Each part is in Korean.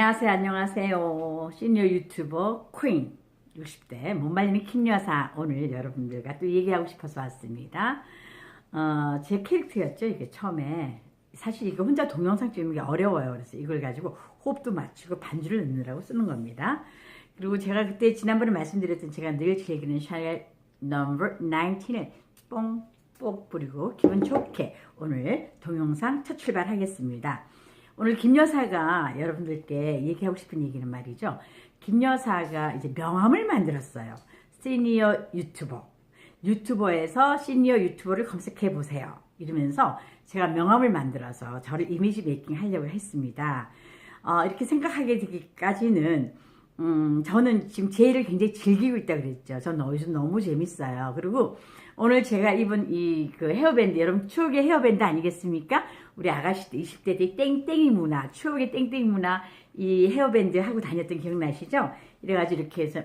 안녕하세요, 안녕하세요. 시니어 유튜버 퀸 60대 못 말리는 킹 여사 오늘 여러분들과 또 얘기하고 싶어서 왔습니다. 어, 제 캐릭터였죠, 이게 처음에. 사실 이거 혼자 동영상 찍는 게 어려워요. 그래서 이걸 가지고 호흡도 맞추고 반주를 넣느라고 쓰는 겁니다. 그리고 제가 그때 지난번에 말씀드렸던 제가 늘 즐기는 샤넬 넘버 19을 뽕뽕 뿌리고 기분 좋게 오늘 동영상 첫 출발하겠습니다. 오늘 김 여사가 여러분들께 얘기하고 싶은 얘기는 말이죠. 김 여사가 이제 명함을 만들었어요. 시니어 유튜버. 유튜버에서 시니어 유튜버를 검색해 보세요. 이러면서 제가 명함을 만들어서 저를 이미지 메이킹 하려고 했습니다. 어, 이렇게 생각하게 되기까지는 음, 저는 지금 제 일을 굉장히 즐기고 있다 그랬죠. 저는 요즘 너무 재밌어요. 그리고 오늘 제가 입은 이 그 헤어밴드, 여러분 추억의 헤어밴드 아니겠습니까? 우리 아가씨들 20대들 땡땡이 문화, 추억의 땡땡이 문화 이 헤어밴드 하고 다녔던 기억나시죠? 이래가지고 이렇게 해서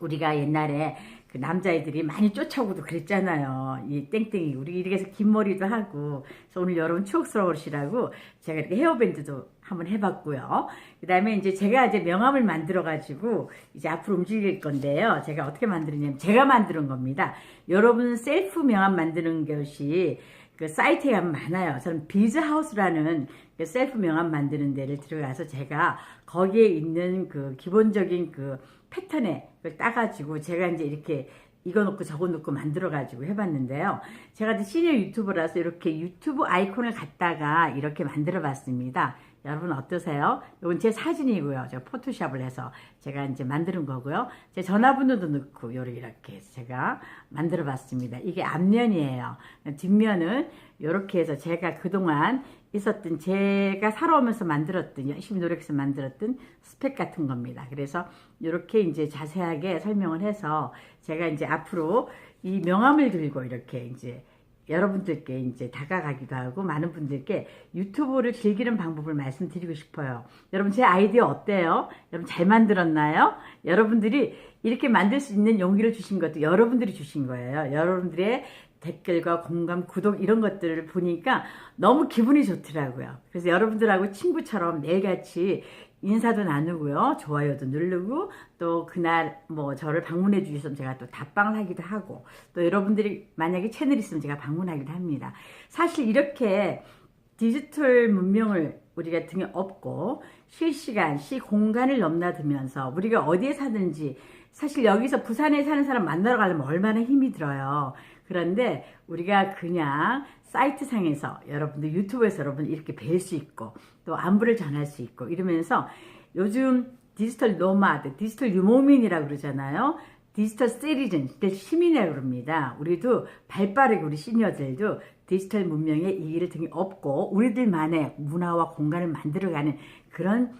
우리가 옛날에 그 남자애들이 많이 쫓아오고도 그랬잖아요. 이 땡땡이. 우리 이렇게 해서 긴 머리도 하고. 그래서 오늘 여러분 추억스러우시라고 제가 이렇게 헤어밴드도 한번 해봤고요. 그 다음에 이제 제가 이제 명함을 만들어가지고 이제 앞으로 움직일 건데요. 제가 어떻게 만드느냐면 제가 만드는 겁니다. 여러분 셀프 명함 만드는 것이 그 사이트에 가면 많아요. 저는 비즈하우스라는 그 셀프 명함 만드는 데를 들어가서 제가 거기에 있는 그 기본적인 그 패턴에 그걸 따가지고 제가 이제 이렇게 이거 넣고 저거 넣고 만들어 가지고 해봤는데요. 제가 이제 시니어 유튜버라서 이렇게 유튜브 아이콘을 갖다가 이렇게 만들어 봤습니다. 여러분 어떠세요? 이건 제 사진이고요. 제가 포토샵을 해서 제가 이제 만드는 거고요. 제 전화번호도 넣고 요렇게 이렇게 해서 제가 만들어 봤습니다. 이게 앞면이에요. 뒷면은 이렇게 해서 제가 그동안 있었던 제가 살아오면서 만들었던 열심히 노력해서 만들었던 스펙 같은 겁니다. 그래서 이렇게 이제 자세하게 설명을 해서 제가 이제 앞으로 이 명함을 들고 이렇게 이제 여러분들께 이제 다가가기도 하고 많은 분들께 유튜브를 즐기는 방법을 말씀드리고 싶어요. 여러분 제 아이디어 어때요? 여러분 잘 만들었나요? 여러분들이 이렇게 만들 수 있는 용기를 주신 것도 여러분들이 주신 거예요. 여러분들의 댓글과 공감, 구독 이런 것들을 보니까 너무 기분이 좋더라고요. 그래서 여러분들하고 친구처럼 매일같이 인사도 나누고요. 좋아요도 누르고 또 그날 뭐 저를 방문해 주셔서 제가 또 답방을 하기도 하고 또 여러분들이 만약에 채널 있으면 제가 방문하기도 합니다. 사실 이렇게 디지털 문명을 우리가 등에 업고 실시간 시공간을 넘나들면서 우리가 어디에 사든지 사실 여기서 부산에 사는 사람 만나러 가려면 얼마나 힘이 들어요. 그런데 우리가 그냥 사이트 상에서 여러분들 유튜브에서 여러분 이렇게 뵐 수 있고 또 안부를 전할 수 있고 이러면서 요즘 디지털 노마드, 디지털 유목민이라고 그러잖아요. 디지털 시리즌, 시민이라고 그럽니다. 우리도 발빠르게 우리 시니어들도 디지털 문명의 이의를 등에 업고 우리들만의 문화와 공간을 만들어가는 그런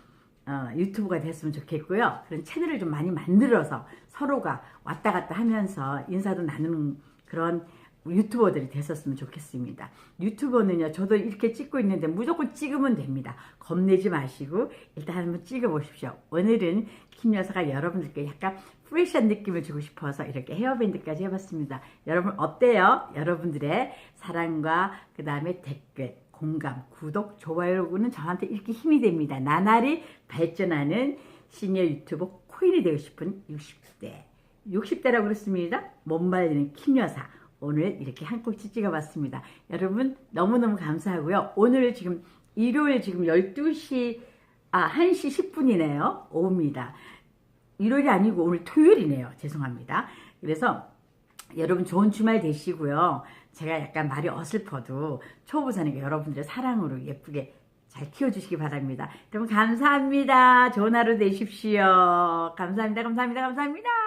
어, 유튜브가 됐으면 좋겠고요. 그런 채널을 좀 많이 만들어서 서로가 왔다 갔다 하면서 인사도 나누는 그런 유튜버들이 됐었으면 좋겠습니다. 유튜버는요, 저도 이렇게 찍고 있는데 무조건 찍으면 됩니다. 겁내지 마시고 일단 한번 찍어보십시오. 오늘은 김 여사가 여러분들께 약간 프레시한 느낌을 주고 싶어서 이렇게 헤어밴드까지 해봤습니다. 여러분 어때요? 여러분들의 사랑과 그 다음에 댓글, 공감, 구독, 좋아요는 저한테 이렇게 힘이 됩니다. 나날이 발전하는 시니어 유튜버 코인이 되고 싶은 60대. 60대라고 그랬습니다. 못 말리는 김 여사. 오늘 이렇게 한 꼭지 찍어봤습니다. 여러분 너무너무 감사하고요. 오늘 지금 일요일 지금 12시, 아, 1시 10분이네요. 오후입니다. 일요일이 아니고 오늘 토요일이네요. 죄송합니다. 그래서 여러분 좋은 주말 되시고요. 제가 약간 말이 어슬퍼도 초보자니까 여러분들의 사랑으로 예쁘게 잘 키워주시기 바랍니다. 여러분 감사합니다. 좋은 하루 되십시오. 감사합니다. 감사합니다. 감사합니다.